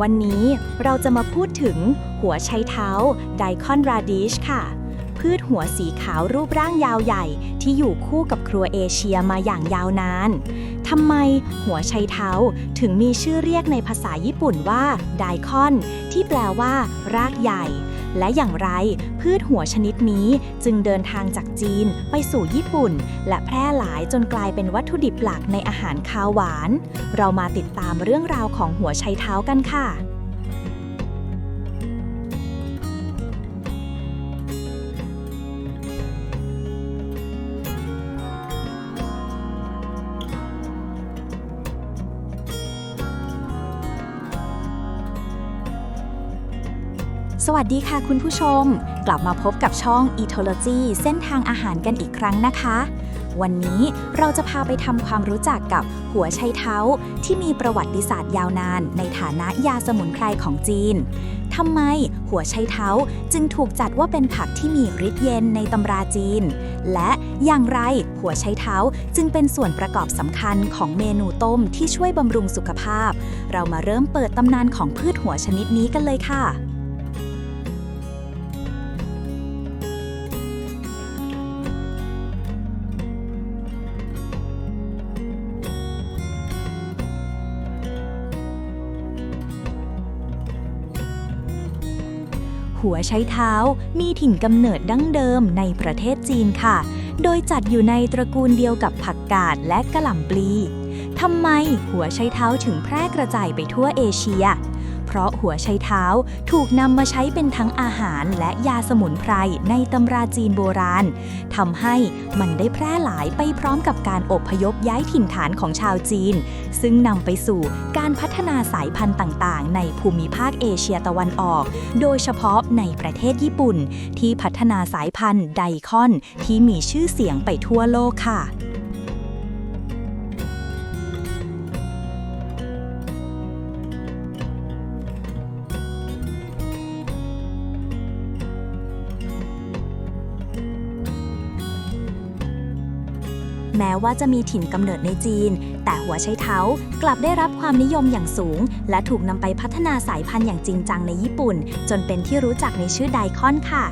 วันนี้เราจะมาพูดถึงหัวไชเท้าไดคอนราดิชค่ะ พืชหัวสีขาวรูปร่างยาวใหญ่ ที่อยู่คู่กับครัวเอเชียมาอย่างยาวนานทำไมหัวไชเท้าถึงมีชื่อเรียกในภาษาญี่ปุ่นว่าไดคอน ที่แปลว่ารากใหญ่ และอย่างไร พืชหัวชนิดนี้จึงเดินทางจากจีนไปสู่ญี่ปุ่น และแพร่หลายจนกลายเป็นวัตถุดิบหลักในอาหารคาวหวาน เรามาติดตามเรื่องราวของหัวไชเท้ากันค่ะ สวัสดีค่ะคุณผู้ชม กลับมาพบกับช่อง Etology เส้นทางอาหารกันอีกครั้งนะคะ วันนี้เราจะพาไปทำความรู้จักกับหัวไชเท้า ที่มีประวัติศาสตร์ยาวนาน ในฐานะยาสมุนไพรของจีนทำไมหัวไชเท้าจึงถูกจัดว่าเป็นผักที่มีฤทธิ์เย็นในตำราจีน และอย่างไรหัวไชเท้าจึงเป็นส่วนประกอบสำคัญของเมนูต้มที่ช่วยบำรุงสุขภาพ เรามาเริ่มเปิดตำนานของพืชหัวชนิดนี้กันเลยค่ะ หัวไชเท้า มีถิ่นกำเนิดดั้งเดิมในประเทศจีนค่ะ โดยจัดอยู่ในตระกูลเดียวกับผักกาดและกระหล่ำปลีทำไมหัวไชเท้าถึงแพร่กระจายไปทั่วเอเชีย เพราะหัวไชเท้าถูกนำมาใช้เป็นทั้งอาหารและยาสมุนไพรในตำราจีนโบราณทำให้มันได้แพร่หลายไปพร้อมกับการอพยพย้ายถิ่นฐานของชาวจีน ซึ่งนำไปสู่การพัฒนาสายพันธุ์ต่างๆ ในภูมิภาคเอเชียตะวันออก โดยเฉพาะในประเทศญี่ปุ่น ที่พัฒนาสายพันธุ์ไดคอนที่มีชื่อเสียงไปทั่วโลกค่ะ แม้ว่าจะมีถิ่นกำเนิดในจีน แต่หัวไชเท้ากลับได้รับความนิยมอย่างสูง และถูกนำไปพัฒนาสายพันธุ์อย่างจริงจังในญี่ปุ่น จนเป็นที่รู้จักในชื่อไดคอนค่ะ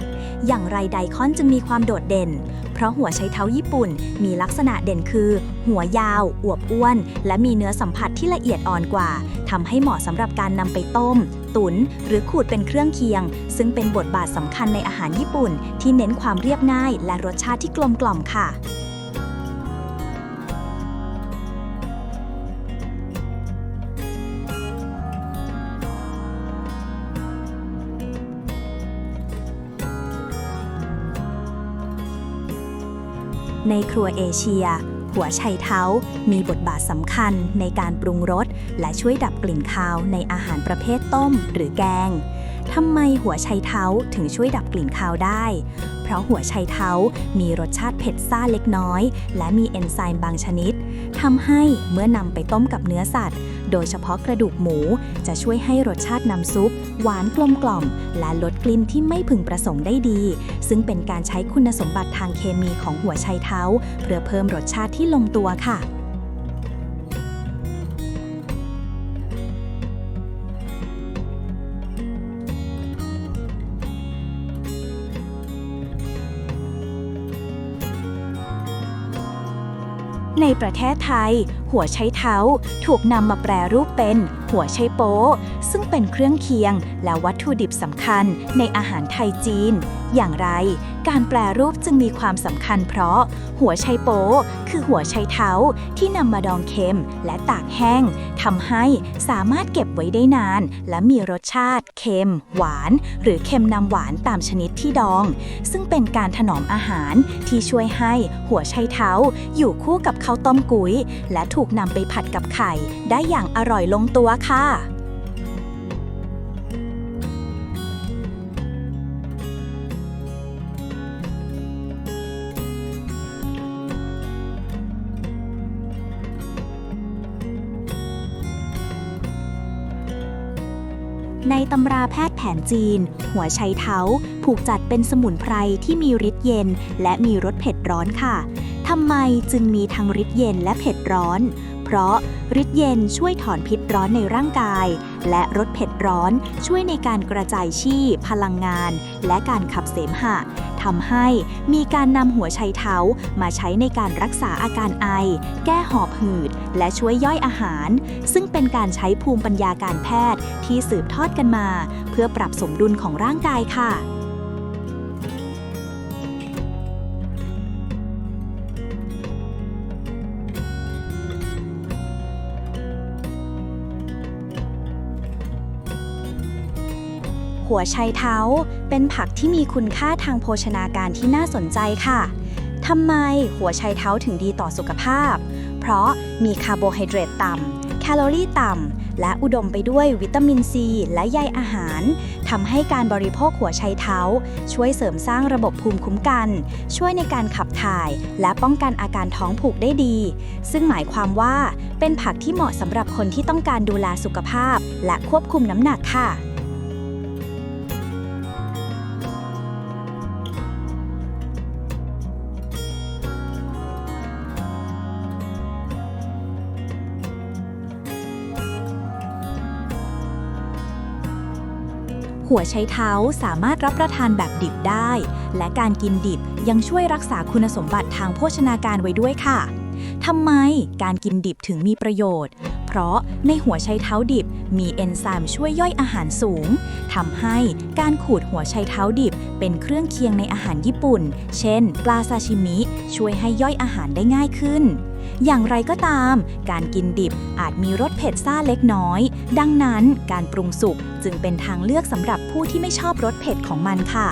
อย่างไรไดคอนจึงมีความโดดเด่น เพราะหัวไชเท้าญี่ปุ่น มีลักษณะเด่นคือ หัวยาว อวบอ้วน และมีเนื้อสัมผัสที่ละเอียดอ่อนกว่าทำให้เหมาะสำหรับการนำไปต้ม ตุนหรือขูดเป็นเครื่องเคียง ซึ่งเป็นบทบาทสำคัญในอาหารญี่ปุ่น ที่เน้นความเรียบง่าย และรสชาติที่กลมกล่อมค่ะ ในครัวเอเชีย หัวไชเท้า มีบทบาทสำคัญในการปรุงรส และช่วยดับกลิ่นคาวในอาหารประเภทต้มหรือแกงทำไมหัวไชเท้าถึงช่วยดับกลิ่นคาวได้ เพราะหัวไชเท้ามีรสชาติเผ็ดซ่าเล็กน้อย และมีเอนไซม์บางชนิดทำให้เมื่อนำไปต้มกับเนื้อสัตว์ โดยเฉพาะกระดูกหมูจะช่วยให้รสชาติน้ำซุป หวานกลมกล่อม และลดกลิ่นที่ไม่พึงประสงค์ได้ดี ซึ่งเป็นการใช้คุณสมบัติทางเคมีของหัวไชเท้า เพื่อเพิ่มรสชาติที่ลงตัวค่ะในประเทศไทย หัวไชเท้า ถูกนำมาแปรรูปเป็น หัวไชโป๊ซึ่งเป็นเครื่องเคียงและวัตถุดิบสำคัญในอาหารไทยจีน อย่างไร การแปรรูปจึงมีความสำคัญเพราะ หัวไชโป๊คือหัวไชเท้าที่นำมาดองเค็มและตากแห้งทำให้สามารถเก็บไว้ได้นาน และมีรสชาติเค็ม หวาน หรือเค็มนำหวานตามชนิดที่ดอง ซึ่งเป็นการถนอมอาหารที่ช่วยให้หัวไชเท้าอยู่คู่กับข้าวต้มกุ้ย และถูกนำไปผัดกับไข่ ได้อย่างอร่อยลงตัวค่ะ ในตำราแพทย์แผนจีน หัวไชเท้าผูกจัดเป็นสมุนไพรที่มีฤทธิ์เย็น และมีรสเผ็ดร้อนค่ะ ทำไมจึงมีทั้งฤทธิ์เย็นและเผ็ดร้อน เพราะฤทธิ์เย็นช่วยถอนพิษร้อนในร่างกาย และรสเผ็ดร้อนช่วยในการกระจายชีพพลังงาน และการขับเสมหะทำให้มีการนำหัวไชเท้ามาใช้ในการรักษาอาการไอ แก้หอบหืด และช่วยย่อยอาหาร ซึ่งเป็นการใช้ภูมิปัญญาการแพทย์ที่สืบทอดกันมา เพื่อปรับสมดุลของร่างกายค่ะ หัวไชเท้า เป็นผักที่มีคุณค่าทางโภชนาการที่น่าสนใจค่ะทำไมหัวไชเท้าถึงดีต่อสุขภาพ เพราะมีคาร์โบไฮเดรตต่ำ แคลอรี่ต่ำ และอุดมไปด้วยวิตามินซีและใยอาหาร ทำให้การบริโภคหัวไชเท้า ช่วยเสริมสร้างระบบภูมิคุ้มกัน ช่วยในการขับถ่าย และป้องกันอาการท้องผูกได้ดี ซึ่งหมายความว่าเป็นผักที่เหมาะสำหรับคนที่ต้องการดูแลสุขภาพ และควบคุมน้ำหนักค่ะ หัวไชเท้าสามารถรับประทานแบบดิบได้ และการกินดิบยังช่วยรักษาคุณสมบัติทางโภชนาการไว้ด้วยค่ะ ทำไมการกินดิบถึงมีประโยชน์ เพราะในหัวไชเท้าดิบมีเอนไซม์ช่วยย่อยอาหารสูงทำให้การขูดหัวไชเท้าดิบเป็นเครื่องเคียงในอาหารญี่ปุ่น เช่น ปลาซาชิมิ ช่วยให้ย่อยอาหารได้ง่ายขึ้นอย่างไรก็ตาม การกินดิบอาจมีรสเผ็ดซ่าเล็กน้อย ดังนั้นการปรุงสุกจึงเป็นทางเลือกสำหรับผู้ที่ไม่ชอบรสเผ็ดของมันค่ะ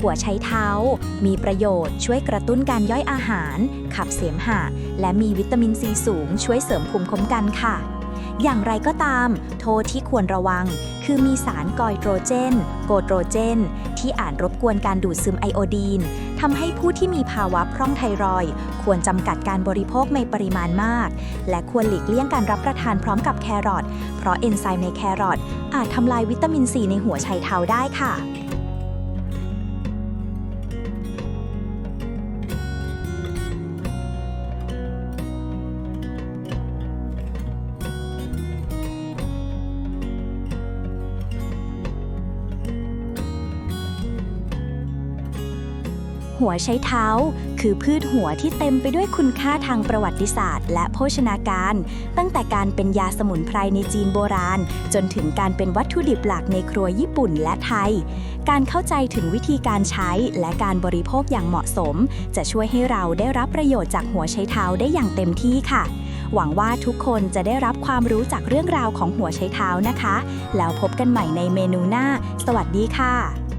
หัวไชเท้า มีประโยชน์ช่วยกระตุ้นการย่อยอาหาร ขับเสมหะ และมีวิตามินซีสูง ช่วยเสริมภูมิคุ้มกันค่ะ อย่างไรก็ตาม โทษที่ควรระวัง คือมีสารกอยโตรเจน โกโตรเจน ที่อาจรบกวนการดูดซึมไอโอดีนทำให้ผู้ที่มีภาวะพร่องไทรอยควรจำกัดการบริโภคในปริมาณมาก และควรหลีกเลี่ยงการรับประทานพร้อมกับแครอทเพราะเอนไซม์ในแครอทอาจทำลายวิตามินซีในหัวไชเท้าได้ค่ะ หัวไชเท้า คือพืชหัวที่เต็มไปด้วยคุณค่าทางประวัติศาสตร์ และโภชนาการ ตั้งแต่การเป็นยาสมุนไพรในจีนโบราณ จนถึงการเป็นวัตถุดิบหลักในครัวญี่ปุ่นและไทย การเข้าใจถึงวิธีการใช้และการบริโภคอย่างเหมาะสม จะช่วยให้เราได้รับประโยชน์จากหัวไชเท้าได้อย่างเต็มที่ค่ะ หวังว่าทุกคนจะได้รับความรู้จากเรื่องราวของหัวไชเท้านะคะ แล้วพบกันใหม่ในเมนูหน้า สวัสดีค่ะ